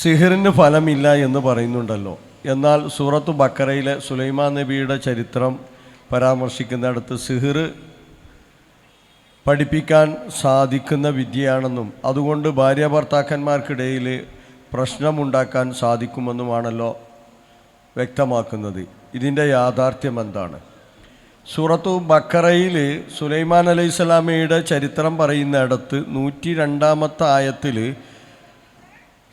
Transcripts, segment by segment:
സിഹിറിന് ഫലമില്ല എന്ന് പറയുന്നുണ്ടല്ലോ. എന്നാൽ സൂറത്ത് ബക്കറയിലെ സുലൈമാൻ നബിയുടെ ചരിത്രം പരാമർശിക്കുന്നിടത്ത് സിഹിർ പഠിപ്പിക്കാൻ സാധിക്കുന്ന വിദ്യയാണെന്നും അതുകൊണ്ട് ഭാര്യ ഭർത്താക്കന്മാർക്കിടയിൽ പ്രശ്നമുണ്ടാക്കാൻ സാധിക്കുമെന്നുമാണല്ലോ വ്യക്തമാക്കുന്നത്. ഇതിന്റെ യാഥാർത്ഥ്യം എന്താണ്? സൂറത്തു ബക്കറയിൽ സുലൈമാൻ അലൈഹി സ്വലാമയുടെ ചരിത്രം പറയുന്നിടത്ത് നൂറ്റി രണ്ടാമത്തെ ആയത്തിൽ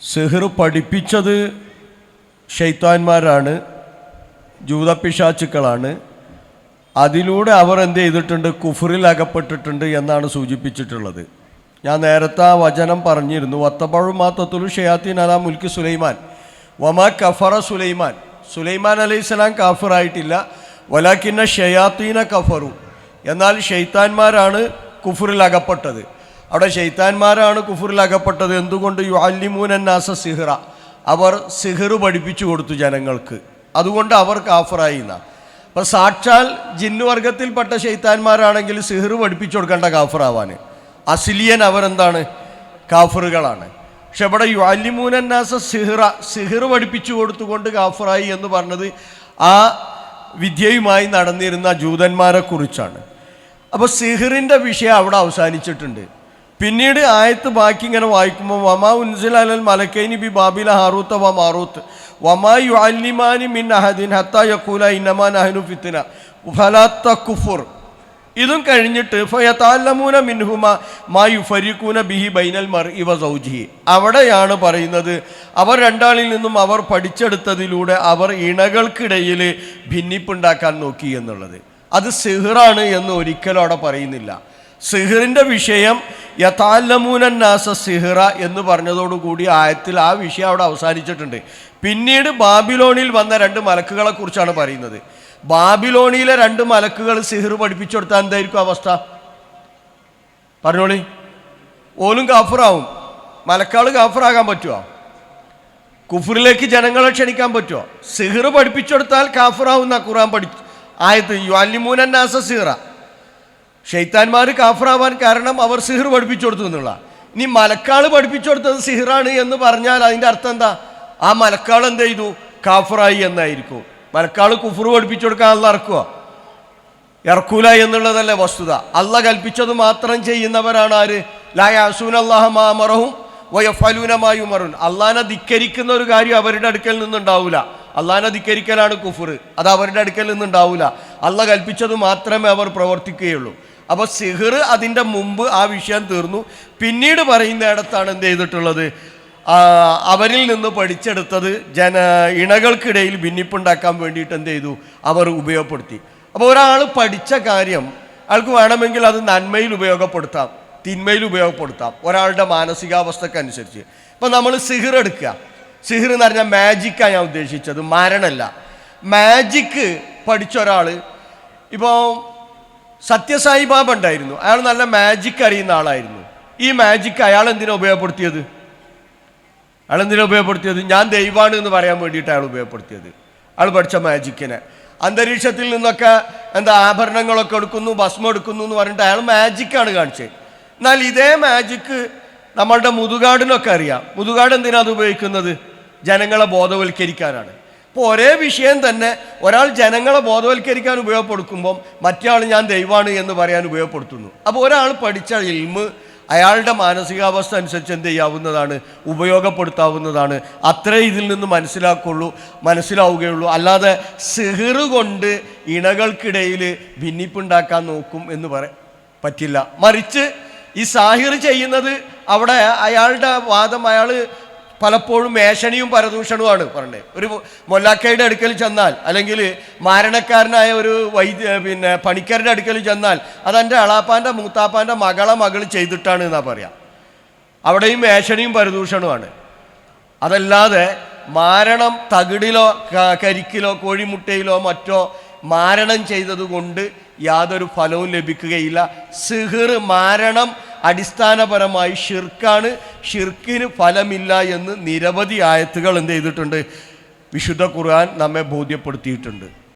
സിഹിർ പഠിപ്പിച്ചത് ഷെയ്ത്താന്മാരാണ് ജൂതപ്പിശാച്ചുക്കളാണ് അതിലൂടെ അവർ എന്ത് ചെയ്തിട്ടുണ്ട്? കുഫറിൽ അകപ്പെട്ടിട്ടുണ്ട് എന്നാണ് സൂചിപ്പിച്ചിട്ടുള്ളത്. ഞാൻ നേരത്തെ ആ വചനം പറഞ്ഞിരുന്നു. വത്തപ്പഴു മാത്തത്തുലു ഷെയാത്തീൻ അലാ മുൽക്ക് സുലൈമാൻ. വമാ കഫറ സുലൈമാൻ. സുലൈമാൻ അലൈഹി സ്വലാം കാഫറായിട്ടില്ല. വലാക്കിന്ന ഷെയാത്തീന കഫറു. എന്നാൽ ഷെയ്ത്താന്മാരാണ് കുഫറിൽ അകപ്പെട്ടത്. അവിടെ ഷെയ്ത്താന്മാരാണ് കുഫുറിൽ അകപ്പെട്ടത് എന്തുകൊണ്ട് യു അല്ലിമൂനന്നാസ സിഹ്റ? അവർ സിഹിർ പഠിപ്പിച്ചു കൊടുത്തു ജനങ്ങൾക്ക്. അതുകൊണ്ട് അവർ കാഫറായി എന്നാണ് അപ്പം സാക്ഷാൽ ജിന്നുവർഗത്തിൽപ്പെട്ട ഷെയ്ത്താന്മാരാണെങ്കിൽ സിഹിർ പഠിപ്പിച്ചു കൊടുക്കേണ്ട കാഫറാവാൻ അസിലിയൻ അവരെന്താണ്? കാഫറുകളാണ്. പക്ഷെ ഇവിടെ യു അല്ലിമൂനന്നാസ സിഹിറ സിഹിർ പഠിപ്പിച്ചു കൊടുത്തുകൊണ്ട് കാഫറായി എന്ന് പറഞ്ഞത് ആ വിദ്യയുമായി നടന്നിരുന്ന ജൂതന്മാരെക്കുറിച്ചാണ് അപ്പോൾ സിഹിറിന്റെ വിഷയം അവിടെ അവസാനിച്ചിട്ടുണ്ട്. പിന്നീട് ആയത്ത് ബാക്കി ഇങ്ങനെ വായിക്കുമ്പോൾ വമാ ഉൻസിലാലൽ മലക്കൈനി ബി ബാബില ഹാറൂത്ത വ മാറൂത്ത്. വമാ യു അല്ലിമാനി മിൻ അഹദിൻ ഹത്ത യക്കൂല ഇന്നമാൻ അഹനു ഫിത്തിന ഫലാത്ത കുഫുർ ഇതും കഴിഞ്ഞിട്ട് ഫയത്താലമൂന മിൻഹുമ മാ യുഫരിക്കൂന ബിഹി ബൈനൽ മർ ഇവ സൗജി അവിടെയാണ് പറയുന്നത് അവർ രണ്ടാളിൽ നിന്നും അവർ പഠിച്ചെടുത്തതിലൂടെ അവർ ഇണകൾക്കിടയിൽ ഭിന്നിപ്പുണ്ടാക്കാൻ നോക്കി എന്നുള്ളത്. അത് സിഹിറാണ് എന്ന് ഒരിക്കലും അവിടെ പറയുന്നില്ല. സിഹിറിന്റെ വിഷയം യഥാലമൂനന്നാസ സിഹിറ എന്ന് പറഞ്ഞതോടുകൂടി ആയത്തിൽ ആ വിഷയം അവിടെ അവസാനിച്ചിട്ടുണ്ട്. പിന്നീട് ബാബിലോണിൽ വന്ന രണ്ട് മലക്കുകളെ കുറിച്ചാണ് പറയുന്നത്. ബാബിലോണിയിലെ രണ്ട് മലക്കുകൾ സിഹിർ പഠിപ്പിച്ചു കൊടുത്താൽ എന്തായിരിക്കും അവസ്ഥ? പറഞ്ഞോളി. ഓലും കാഫറാവും. മലക്കാൾ കാഫറാകാൻ പറ്റുമോ കുഫറിലേക്ക് ജനങ്ങളെ ക്ഷണിക്കാൻ പറ്റുമോ സിഹിർ പഠിപ്പിച്ചു കൊടുത്താൽ കാഫറാവുന്ന ഖുറാൻ പഠി ആയത് യുഅല്ലിമൂനന്നാസ സിഹിറ. ഷെയ്ത്താൻമാർ കാഫറാവാൻ കാരണം അവർ സിഹിർ പഠിപ്പിച്ചു കൊടുത്തു എന്നുള്ള. ഇനി മലക്കാൾ പഠിപ്പിച്ചു കൊടുത്തത് സിഹിറാണ് എന്ന് പറഞ്ഞാൽ അതിന്റെ അർത്ഥം എന്താ? ആ മലക്കാൾ എന്ത് ചെയ്തു? കാഫറായി എന്നായിരിക്കും. മലക്കാൾ കുഫർ പഠിപ്പിച്ചു കൊടുക്കാൻ അല്ല ഇറക്കുക ഇറക്കൂല എന്നുള്ളതല്ലേ വസ്തുത. അല്ല കൽപ്പിച്ചത് മാത്രം ചെയ്യുന്നവരാണ് ആര്? ലായാസൂൻ അള്ളാഹ വയഫലൂനമായി വയഫലൂനമായും മറുൻ അള്ളാനെ ധിക്കരിക്കുന്ന ഒരു കാര്യം അവരുടെ അടുക്കൽ നിന്നുണ്ടാവില്ല അള്ളാനെ ധിക്കരിക്കലാണ് കുഫർ. അത് അവരുടെ അടുക്കൽ നിന്നുണ്ടാവില്ല അല്ല കൽപ്പിച്ചത് മാത്രമേ അവർ പ്രവർത്തിക്കുകയുള്ളൂ. അപ്പോൾ സിഹർ അതിന്റെ മുമ്പ് ആ വിഷയം തീർന്നു. പിന്നീട് പറയുന്നിടത്താണ് എന്ത് ചെയ്തിട്ടുള്ളത്? അവരിൽ നിന്ന് പഠിച്ചെടുത്തത് ജന ഇണകൾക്കിടയിൽ ഭിന്നിപ്പുണ്ടാക്കാൻ വേണ്ടിയിട്ട് എന്ത് ചെയ്തു? അവർ ഉപയോഗപ്പെടുത്തി. അപ്പോൾ ഒരാൾ പഠിച്ച കാര്യം അയാൾക്ക് വേണമെങ്കിൽ അത് നന്മയിൽ ഉപയോഗപ്പെടുത്താം തിന്മയിൽ ഉപയോഗപ്പെടുത്താം ഒരാളുടെ മാനസികാവസ്ഥക്കനുസരിച്ച്. ഇപ്പം നമ്മൾ സിഹർ എടുക്കുക. സിഹർ എന്ന് പറഞ്ഞാൽ മാജിക്കാണ് ഞാൻ ഉദ്ദേശിച്ചത് മരണമല്ല. മാജിക്ക് പഠിച്ച ഒരാൾ ഇപ്പോൾ സത്യസായി ബാബ ഉണ്ടായിരുന്നു. അയാൾ നല്ല മാജിക് അറിയുന്ന ആളായിരുന്നു. ഈ മാജിക് അയാൾ എന്തിനാ ഉപയോഗപ്പെടുത്തിയത്? അയാൾ എന്തിനാ ഉപയോഗപ്പെടുത്തിയത്? ഞാൻ ദൈവമാണ് എന്ന് പറയാൻ വേണ്ടിയിട്ട് അയാൾ ഉപയോഗപ്പെടുത്തിയത്. അയാൾ പഠിച്ച മാജിക്കിനെ അന്തരീക്ഷത്തിൽ നിന്നൊക്കെ എന്താ ആഭരണങ്ങളൊക്കെ എടുക്കുന്നു ഭസ്മം എടുക്കുന്നു എന്ന് പറഞ്ഞിട്ട് അയാൾ മാജിക്കാണ് കാണിച്ചത് എന്നാൽ ഇതേ മാജിക്ക് നമ്മളുടെ മുതുകാടിനൊക്കെ അറിയാം. മുതുകാട് എന്തിനാണ് അത് ഉപയോഗിക്കുന്നത്? ജനങ്ങളെ ബോധവൽക്കരിക്കാനാണ്. ഇപ്പോൾ ഒരേ വിഷയം തന്നെ ഒരാൾ ജനങ്ങളെ ബോധവൽക്കരിക്കാൻ ഉപയോഗപ്പെടുക്കുമ്പം മറ്റേ ഞാൻ ദൈവമാണ് എന്ന് പറയാൻ ഉപയോഗപ്പെടുത്തുന്നു. അപ്പോൾ ഒരാൾ പഠിച്ച ഇൽമ് അയാളുടെ മാനസികാവസ്ഥ അനുസരിച്ച് എന്ത് ചെയ്യാവുന്നതാണ്? ഉപയോഗപ്പെടുത്താവുന്നതാണ്. അത്രേ ഇതിൽ നിന്ന് മനസ്സിലാക്കുള്ളൂ മനസ്സിലാവുകയുള്ളൂ. അല്ലാതെ സിഹിറ് കൊണ്ട് ഇണകൾക്കിടയിൽ ഭിന്നിപ്പുണ്ടാക്കാൻ നോക്കും എന്ന് പറ പറ്റില്ല. മറിച്ച് ഈ സാഹിർ ചെയ്യുന്നത് അവിടെ അയാളുടെ വാദം അയാൾ പലപ്പോഴും മേഷണിയും പരദൂഷണവുമാണ് പറഞ്ഞത് ഒരു മൊല്ലാക്കയുടെ അടുക്കൽ ചെന്നാൽ അല്ലെങ്കിൽ മാരണക്കാരനായ ഒരു വൈദ്യ പിന്നെ പണിക്കാരുടെ അടുക്കൽ ചെന്നാൽ അതെന്റെ അളാപ്പാന്റെ മൂത്താപ്പാന്റെ മകളെ മകൾ ചെയ്തിട്ടാണ് എന്നാ പറയാം. അവിടെയും മേഷണിയും പരദൂഷണവുമാണ്. അതല്ലാതെ മാരണം തകിടിലോ കരിക്കിലോ കോഴിമുട്ടയിലോ മറ്റോ മാരണം ചെയ്തതുകൊണ്ട് യാതൊരു ഫലവും ലഭിക്കുകയില്ല. സിഹിർ മാരണം അടിസ്ഥാനപരമായി ഷിർക്കാണ് ഷിർക്കിന് ഫലമില്ല എന്ന് നിരവധി ആയത്തുകൾ എന്ത് ചെയ്തിട്ടുണ്ട്? വിശുദ്ധ ഖുർആൻ നമ്മെ ബോധ്യപ്പെടുത്തിയിട്ടുണ്ട്.